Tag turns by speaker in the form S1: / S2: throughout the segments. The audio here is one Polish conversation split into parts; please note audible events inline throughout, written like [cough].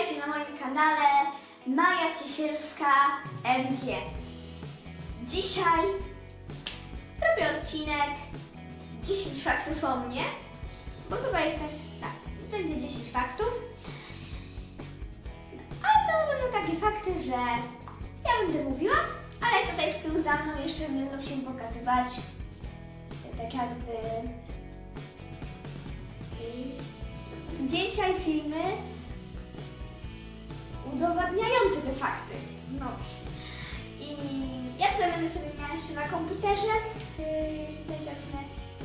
S1: witajcie na moim kanale Maja Ciesielska MG. Dzisiaj robię odcinek 10 faktów o mnie, bo chyba ich tak, tak, będzie 10 faktów. A to będą takie fakty, że ja będę mówiła, ale tutaj z tyłu za mną jeszcze będą się pokazywać tak jakby zdjęcia i filmy udowadniające te fakty. No właśnie. I ja tutaj będę sobie miała jeszcze na komputerze yy, różne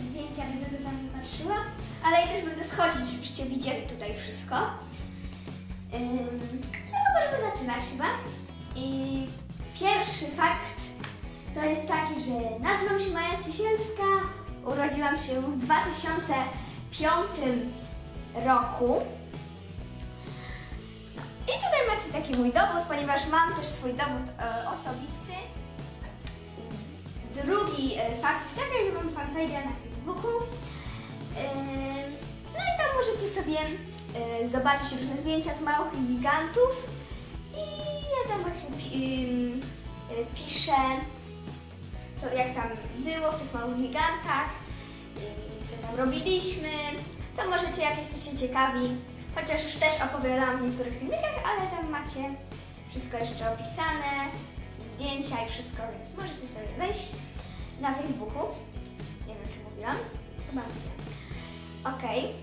S1: zdjęcia, będę tam patrzyła, ale ja też będę schodzić, żebyście widzieli tutaj wszystko. Ym, no to możemy zaczynać chyba. I pierwszy fakt to jest taki, że nazywam się Maja Ciesielska, urodziłam się w 2005 roku. Taki mój dowód, ponieważ mam też swój dowód e, osobisty. Drugi e, fakt jest taki, że mam fanpage'a na Facebooku. E, no i tam możecie sobie e, zobaczyć różne zdjęcia z małych gigantów. I ja tam właśnie pi, y, piszę, co, jak tam było w tych małych gigantach, y, co tam robiliśmy. To możecie, jak jesteście ciekawi, chociaż już też opowiadałam w niektórych filmikach, ale tam macie wszystko jeszcze opisane, zdjęcia i wszystko, więc możecie sobie wejść na Facebooku. Nie wiem, czy mówiłam. Chyba mówiłam. Okej.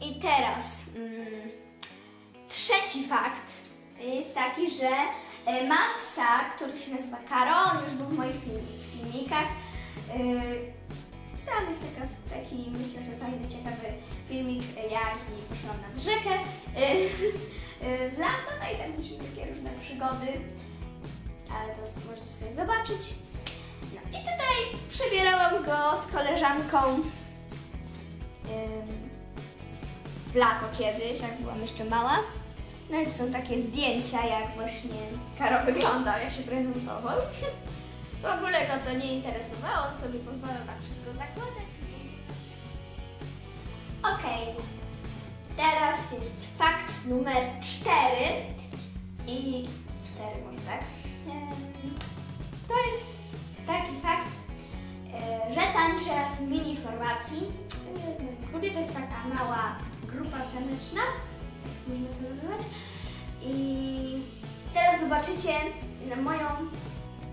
S1: I teraz mm, trzeci fakt jest taki, że e, mam psa, który się nazywa Karo, on już był w moich film, filmikach. Tam jest taka, taki, myślę, że fajny, ciekawy filmik, jak z nim poszłam nad rzekę e, e, w lato, no i tam mieliśmy takie różne przygody, ale to możecie sobie zobaczyć. No i tutaj przebierałam go z koleżanką w lato kiedyś, jak byłam jeszcze mała. No i to są takie zdjęcia, jak właśnie Karo wyglądał, jak się prezentował. [laughs] W ogóle go to nie interesowało, on sobie pozwalał tak wszystko zakładać. Okej, teraz jest fakt numer cztery i cztery może tak. To jest taki fakt, e, że tańczę w mini formacji. E, W klubie to jest taka mała grupa taneczna, można to nazywać. I teraz zobaczycie moją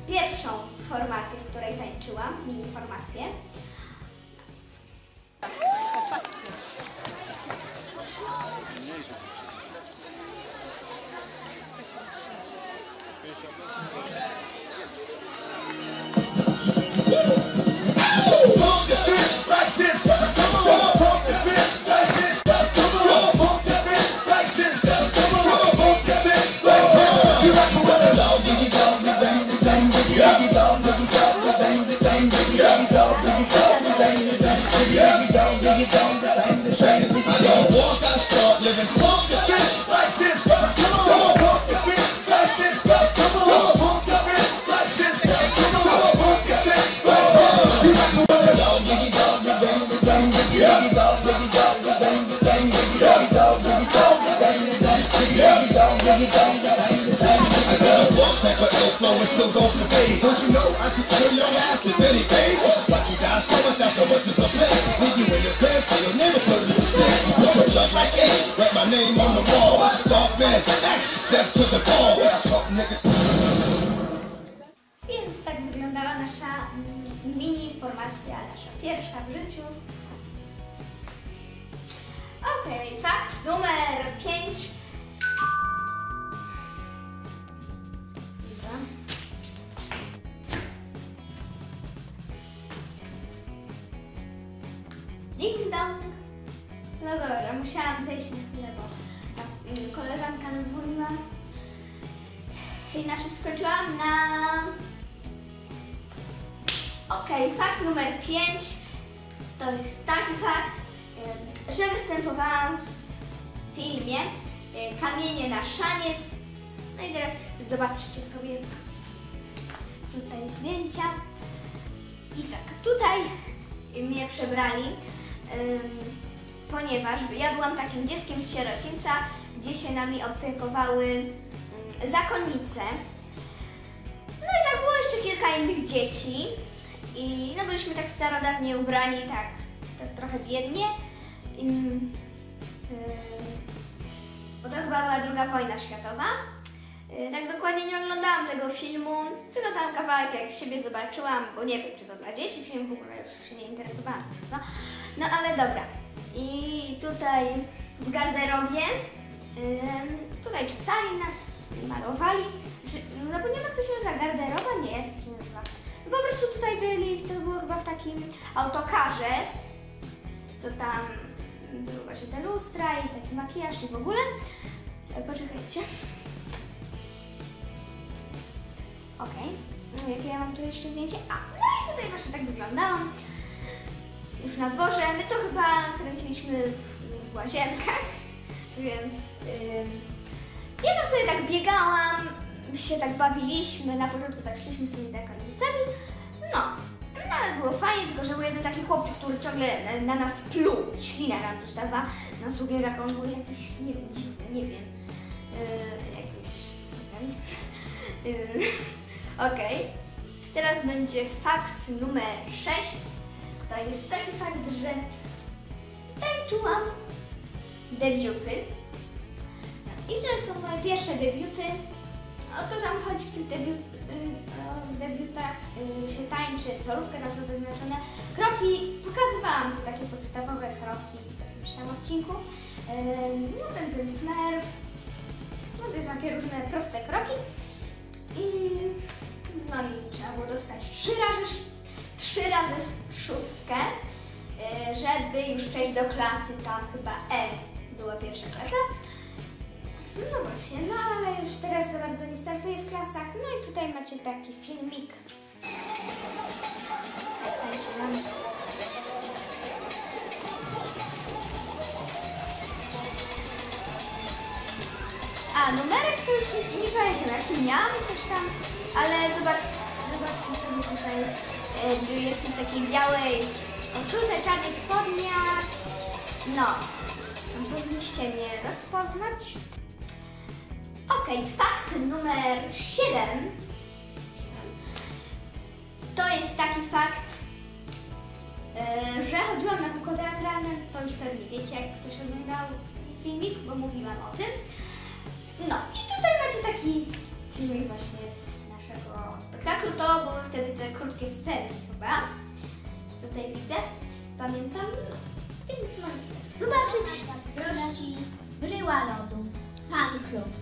S1: pierwszą formację, w której tańczyłam, mini formację.
S2: Pump
S1: życiu. Okej, fakt numer 5. Ding dong. No dobra, musiałam zejść na chwilę, bo ta mm, koleżanka nam dzwoniła. I na czym skończyłam? Na... Okej, fakt numer 5 to jest taki fakt, że występowałam w filmie Kamienie na szaniec. No i teraz zobaczcie sobie tutaj zdjęcia. I tak, tutaj mnie przebrali ponieważ ja byłam takim dzieckiem z sierocińca, gdzie się nami opiekowały zakonnice. No i tak było jeszcze kilka innych dzieci. I no byliśmy tak starodawnie ubrani, tak, tak trochę biednie. I, yy, bo to chyba była druga wojna światowa. Yy, Tak dokładnie nie oglądałam tego filmu, tylko tam kawałek jak siebie zobaczyłam, bo nie wiem, czy to dla dzieci film, w ogóle już się nie interesowałam za. No ale dobra. I tutaj w garderobie, yy, tutaj czesali nas, malowali. No Zapomniałam jak to się nazywa, garderoba? Nie, to się nazywa. Po prostu tutaj byli, to było chyba w takim autokarze, co tam były właśnie te lustra i taki makijaż i w ogóle. E, Poczekajcie. Okej. No jakie ja mam tu jeszcze zdjęcie? A, no i tutaj właśnie tak wyglądałam. Już na dworze. My to chyba kręciliśmy w, w łazienkach, więc ym, ja tam sobie tak biegałam, się tak bawiliśmy. Na początku tak szliśmy z tymi zakonnicami. No, no ale było fajnie, tylko że był jeden taki chłopczyk, który ciągle na, na nas pluł. Ślina nam dostawa na sukienach, on był jakiś, nie wiem, dziwny, nie wiem. Yy, jakiś, nie wiem. Yy, [laughs] Okej. Teraz będzie fakt numer 6. To jest taki fakt, że tańczyłam debiuty. I to są moje pierwsze debiuty. O to tam chodzi w tych debiut, y, debiutach, y, się tańczy, solówkę na co wyznaczone. Kroki, pokazywałam tu takie podstawowe kroki w jakimś tam odcinku. Ym, No ten, ten smurf, no te takie różne proste kroki. I no i trzeba było dostać trzy razy, trzy razy szóstkę, y, żeby już przejść do klasy, tam chyba E była pierwsza klasa. No właśnie, no ale już teraz za bardzo nie startuję w klasach. No i tutaj macie taki filmik. A, numerek to już nie, nie pamiętam jaki miałam, coś tam, ale zobacz, zobaczcie sobie tutaj, e, jest w takiej białej koszulce, czarnych spodniach. No, powinniście mnie rozpoznać. Okej, fakt numer 7. To jest taki fakt, e, że chodziłam na kółko teatralne, to już pewnie wiecie, jak ktoś oglądał filmik, bo mówiłam o tym. No i tutaj macie taki filmik właśnie z naszego spektaklu. To były wtedy te krótkie scenki chyba. Tutaj widzę, pamiętam, więc możecie tak zobaczyć.
S3: Zazdrości bryła lodu. Fan klub.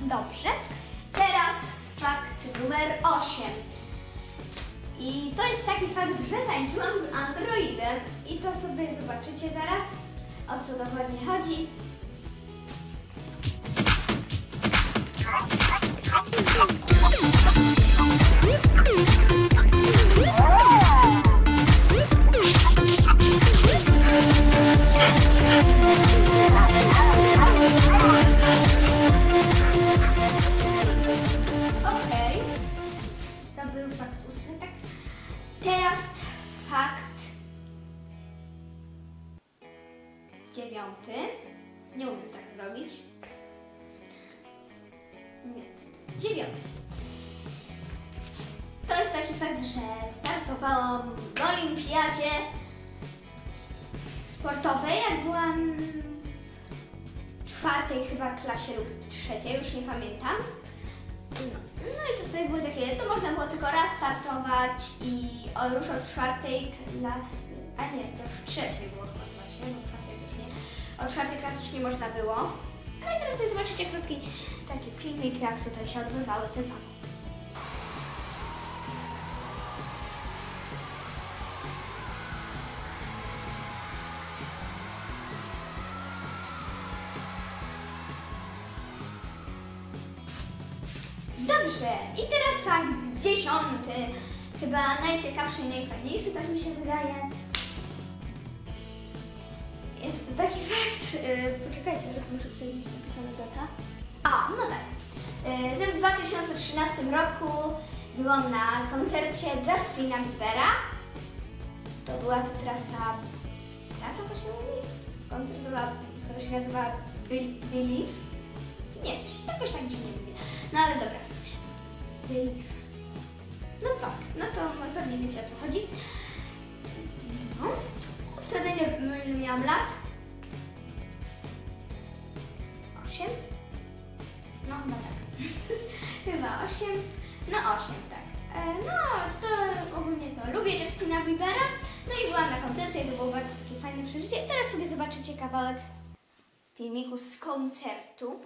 S1: Dobrze. Teraz fakt numer 8. I to jest taki fakt, że tańczyłam z Androidem. I to sobie zobaczycie zaraz, o co dokładnie chodzi. Okej. Że startowałam w olimpiadzie sportowej, jak byłam w czwartej chyba klasie lub trzeciej, już nie pamiętam. No, no i tutaj były takie, to można było tylko raz startować i o, już od czwartej klasy, a nie, to w trzeciej było chyba właśnie, w czwartej też nie. Od czwartej klasy już nie można było. No i teraz sobie zobaczycie krótki taki filmik, jak tutaj się odbywały te zawody. Chyba najciekawszy i najfajniejszy, tak mi się wydaje. Jest to taki [laughs] fakt. Yy, poczekajcie, ale muszę mieć napisana data. A, no tak. e, że w 2013 roku byłam na koncercie Justina Biebera. To była to trasa, trasa to się mówi? Koncert była, która się nazywa Be- Believe. Nie, coś jakoś tak dziwnie mówię. No ale dobra. Believe. No tak, no to pewnie wiecie o co chodzi. No. Wtedy nie miałam lat. Osiem? No chyba tak. [laughs] chyba osiem. No osiem, tak. E, no, to ogólnie to lubię Justina Biebera. No i byłam na koncercie i to było bardzo takie fajne przeżycie. Teraz sobie zobaczycie kawałek filmiku z koncertu.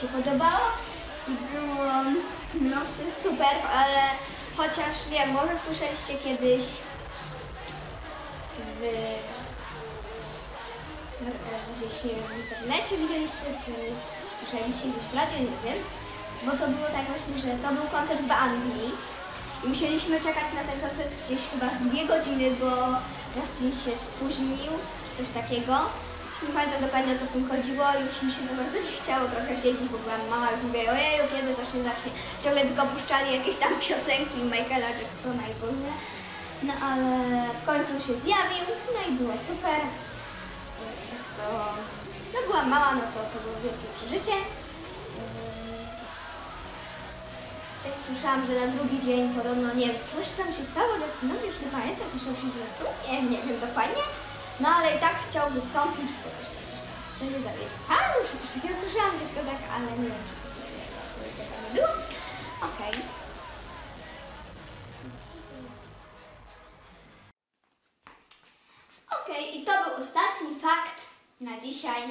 S1: Się podobało i było no super, ale chociaż nie może słyszeliście kiedyś w, gdzieś nie wiem, w internecie widzieliście, czy słyszeliście gdzieś w radiu, nie wiem, bo to było tak właśnie, że to był koncert w Anglii i musieliśmy czekać na ten koncert gdzieś chyba z dwie godziny, bo Justin się spóźnił, czy coś takiego. Już nie pamiętam dokładnie o co w tym chodziło, już mi się za bardzo nie chciało trochę siedzieć, bo byłam mała i mówię, ojeju, kiedy to się zacznie. Ciągle tylko puszczali jakieś tam [laughs] piosenki Michaela Jacksona i w ogóle. No ale w końcu się zjawił, no i było super. Tak to, no byłam mała, no to, to było wielkie przeżycie. Też słyszałam, że na drugi dzień podobno, nie wiem, coś tam się stało Justinowi, już nie pamiętam, coś tam się czuł, nie, nie wiem dokładnie. No ale i tak chciał wystąpić, bo coś tam, że nie zawiedzie fanów, czy coś takiego słyszałam gdzieś to tak, ale nie wiem, czy to, już dokładnie było. Okej. Okej, i to był ostatni fakt na dzisiaj.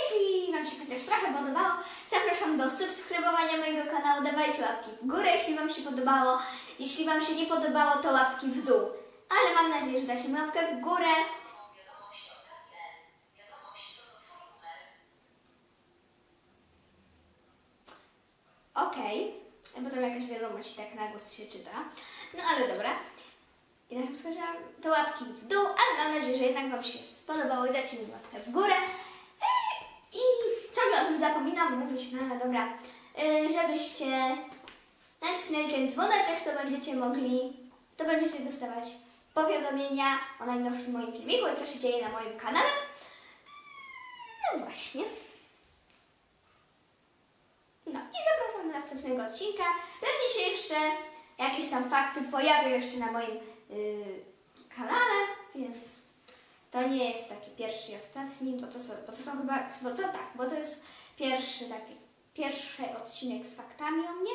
S1: Jeśli Wam się chociaż trochę podobało, zapraszam do subskrybowania mojego kanału. Dawajcie łapki w górę, jeśli Wam się podobało. Jeśli Wam się nie podobało, to łapki w dół. Ale mam nadzieję, że dacie mi łapkę w górę. Okej, bo tam jakaś wiadomość tak na głos się czyta. No ale dobra. I na czym skończyłam? To łapki w dół, ale mam nadzieję, że jednak Wam się spodobało i dacie mi łapkę w górę. E, I ciągle o tym zapominam, mówię się, no ale dobra, E, żebyście nacisnęli ten dzwoneczek, to będziecie mogli, to będziecie dostawać powiadomienia o najnowszym moim filmiku i co się dzieje na moim kanale. No właśnie. No i zapraszam do następnego odcinka. Pewnie się jeszcze jakieś tam fakty pojawią jeszcze na moim yy, kanale, więc to nie jest taki pierwszy i ostatni, bo to są, bo to są chyba, bo to tak, bo to jest pierwszy taki, pierwszy odcinek z faktami o mnie.